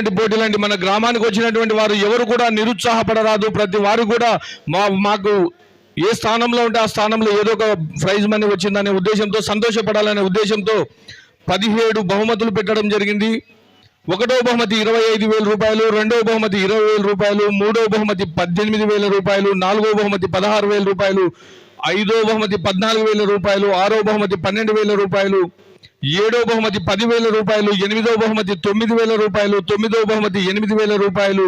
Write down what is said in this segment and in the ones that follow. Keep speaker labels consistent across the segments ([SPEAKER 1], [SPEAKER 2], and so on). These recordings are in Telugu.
[SPEAKER 1] అయినటువంటి పోటీలండి మన గ్రామానికి వచ్చినటువంటి వారు ఎవరు కూడా నిరుత్సాహపడరాదు. ప్రతి వారు కూడా మా మాకు ఏ స్థానంలో ఉంటే ఆ స్థానంలో ఏదో ఒక ప్రైజ్ మనీ వచ్చిందనే ఉద్దేశంతో సంతోషపడాలనే ఉద్దేశంతో పదిహేడు బహుమతులు పెట్టడం జరిగింది. ఒకటో బహుమతి ఇరవై ఐదు వేల రూపాయలు రెండో బహుమతి ఇరవై వేల రూపాయలు మూడో బహుమతి పద్దెనిమిది వేల రూపాయలు నాలుగో బహుమతి పదహారు వేల రూపాయలు ఐదో బహుమతి పద్నాలుగు వేల రూపాయలు ఆరో బహుమతి పన్నెండు వేల రూపాయలు ఏడో బహుమతి పదివేల రూపాయలు ఎనిమిదో బహుమతి తొమ్మిది వేల రూపాయలు తొమ్మిదో బహుమతి ఎనిమిది వేల రూపాయలు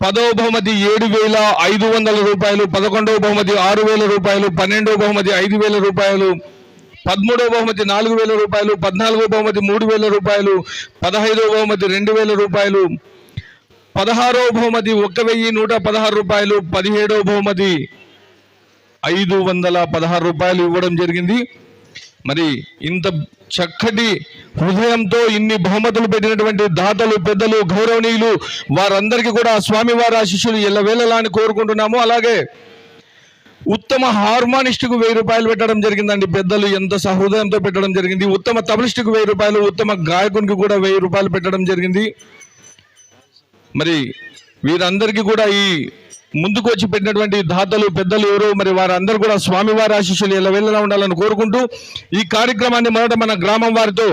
[SPEAKER 1] పదవ బహుమతి ఏడు వేల ఐదు వందల రూపాయలు పదకొండవ బహుమతి ఆరు వేల రూపాయలు పన్నెండవ బహుమతి ఐదు వేల రూపాయలు పదమూడవ బహుమతి నాలుగు వేల రూపాయలు పద్నాలుగో బహుమతి మూడు వేల రూపాయలు పదహైదవ బహుమతి రెండు వేల రూపాయలు పదహారవ బహుమతి ఒక్క వెయ్యి నూట పదహారు రూపాయలు పదిహేడవ బహుమతి ఐదు వందల పదహారు రూపాయలు ఇవ్వడం జరిగింది. మరి ఇంత చక్కటి హృదయంతో ఇన్ని బహుమతులు పెట్టినటువంటి దాతలు పెద్దలు గౌరవనీయులు వారందరికీ కూడా స్వామివారి ఆశిష్యులు ఎల్లవేళలా అని కోరుకుంటున్నాము. అలాగే ఉత్తమ హార్మోనిస్టుకు వెయ్యి రూపాయలు పెట్టడం జరిగిందండి. పెద్దలు ఎంత సహృదయంతో పెట్టడం జరిగింది. ఉత్తమ తబలిస్టుకు వెయ్యి రూపాయలు ఉత్తమ గాయకునికి కూడా వెయ్యి రూపాయలు పెట్టడం జరిగింది. మరి వీరందరికీ కూడా ఈ ముందుకు వచ్చి పెట్టినటువంటి దాతలు పెద్దలు ఎవరు మరి వారందరూ కూడా స్వామివారి ఆశీస్సులు ఎలా వెళ్ళలా ఉండాలని కోరుకుంటూ ఈ కార్యక్రమాన్ని మొదట మన గ్రామం వారితో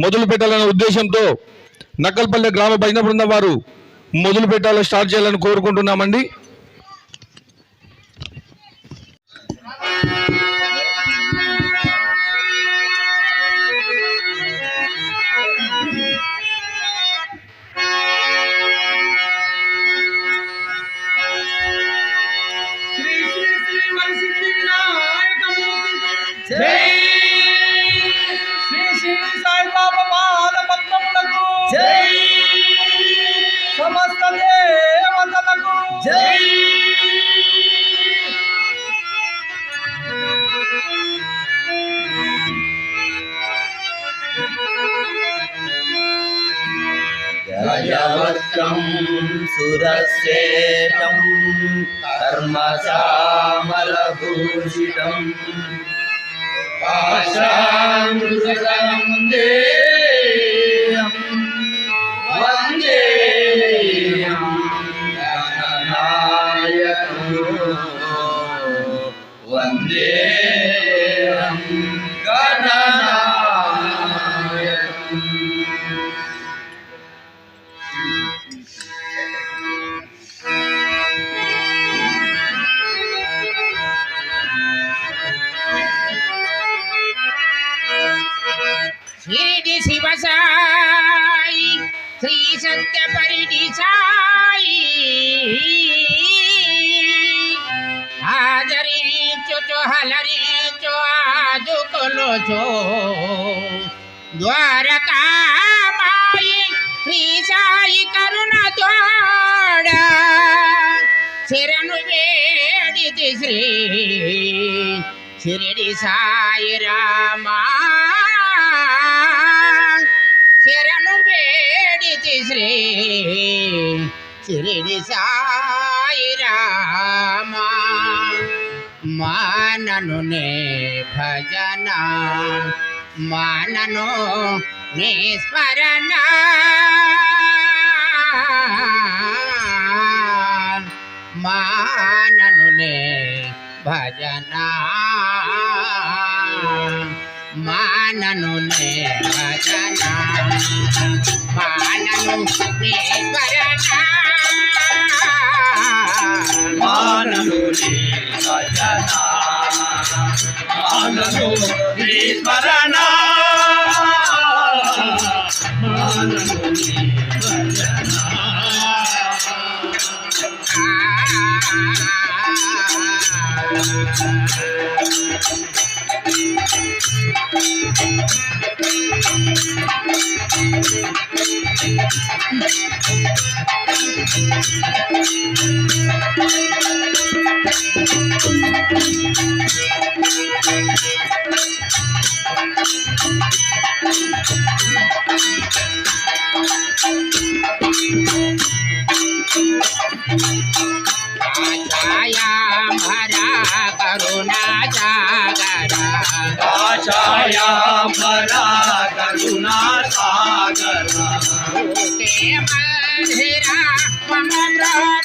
[SPEAKER 1] మొదలు పెట్టాలనే ఉద్దేశంతో నక్కల్పల్లె గ్రామ భజన బృందం వారు మొదలు పెట్టాలని స్టార్ట్ చేయాలని కోరుకుంటున్నామండి.
[SPEAKER 2] कर्मचामलभूषितम् पाशाङ्कुशलं
[SPEAKER 3] శ్రీ సత్య పరిడి సాయి ఆదరించుచు హలరించు ఆదుకొలుచు ద్వారకామాయి శ్రీ సాయి కరుణ తోడ శరణు వేడితి శ్రీ షిరిడి సాయి రామా శరణు వేడితి శ్రీ షిరిడి సాయి రామా. మానను నే భజన. మానను నీ స్మరణ. మానను నే భజన. మానను నే మానను నీ
[SPEAKER 2] మానను మానను మానను Thank you. सागरा
[SPEAKER 3] मम ब्रह्म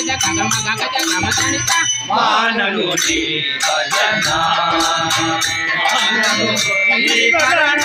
[SPEAKER 3] గగమ్మ గగజ గగమ్మ గగజ గమజని
[SPEAKER 2] నీ భజన మానను నీ భజన మానను నీ భజన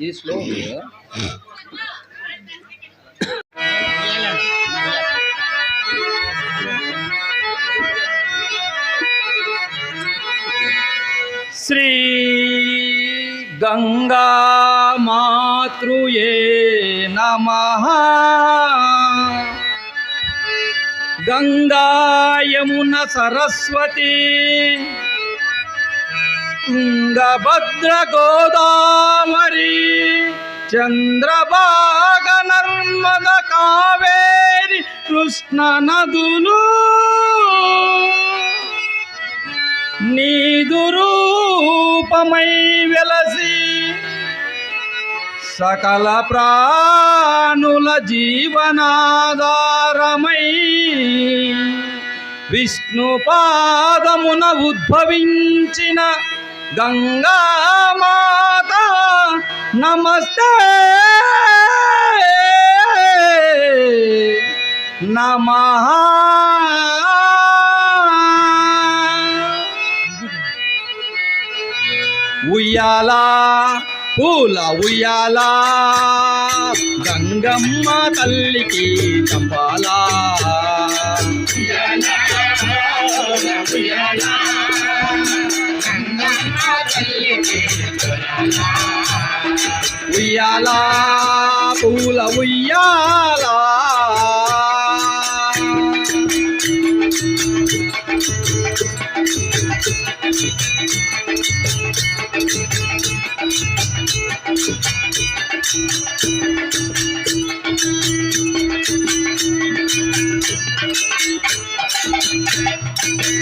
[SPEAKER 4] ఇది స్లో శ్రీ గంగా మాతృయే నమ. గంగా యమున సరస్వతి. తుంగభద్ర గోదావరి చంద్రభాగ నర్మద కావేరి కృష్ణ నదులు
[SPEAKER 2] నీదురూపమై వెలసి సకల ప్రాణుల జీవనాధారమై విష్ణు పాదమున గంగా మాత నమస్తే. నమ. ఉయ్యాలా పూల ఉయ్యాలా గంగమ్మ తల్లికి చంపాలా. ఉయ్యాలా పూల ఉయ్యాలా.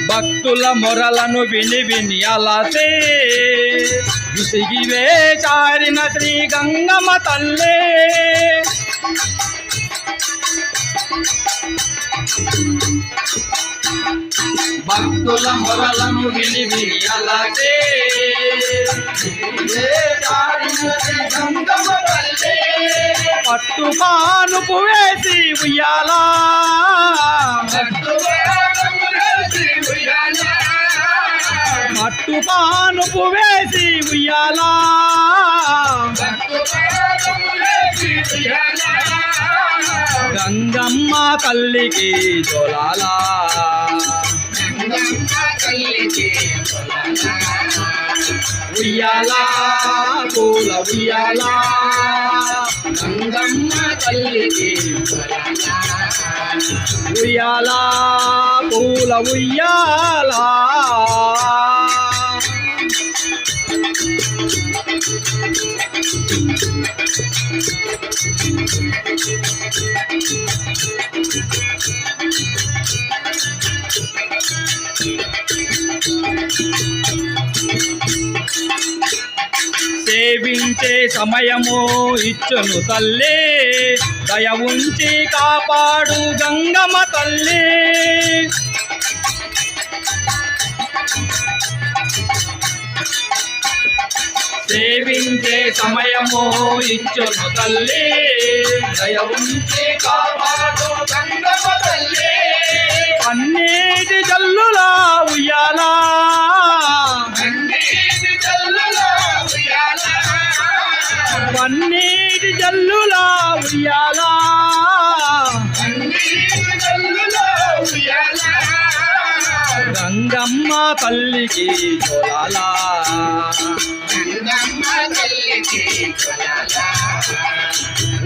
[SPEAKER 2] భక్తుల మొరలను విని విని అలసే విసిగి చారిన శ్రీ గంగమ్మ తల్లే. భక్తుల మొరలను విని అలాగే. పట్టు వేచారిన వేసి ఉయ్యాలా. పట్టు పానుపు వేసి ఉయ్యాలా. పట్టు పానుపు వేసి ఉయ్యాలా. గంగమ్మ తల్లికి జోలాలా ఉయ్యాలా పూల ఉయ్యాలా. గంగమ్మ తల్లికి ఉయ్యాలా పూల ఉయ్యాలా. సేవించే సమయము ఇచ్చును తల్లి. దయ ఉంచి కాపాడు గంగమ్మ తల్లి. సేవించే సమయము ఇచ్చును తల్లి. దయ ఉంచి కాపాడు గంగమ్మ తల్లి. పన్నీటి జల్లులా ఉయ్యాలా. పన్నీటి జల్లులా ఉయ్యాలా. గంగమ్మ తల్లికి జోలాలా.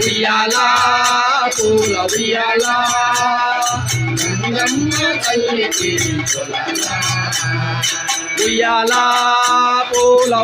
[SPEAKER 2] ఉయ్యాలా పూల ఉయ్యాలా. గంగమ్మ తల్లికి జోలాలా పూల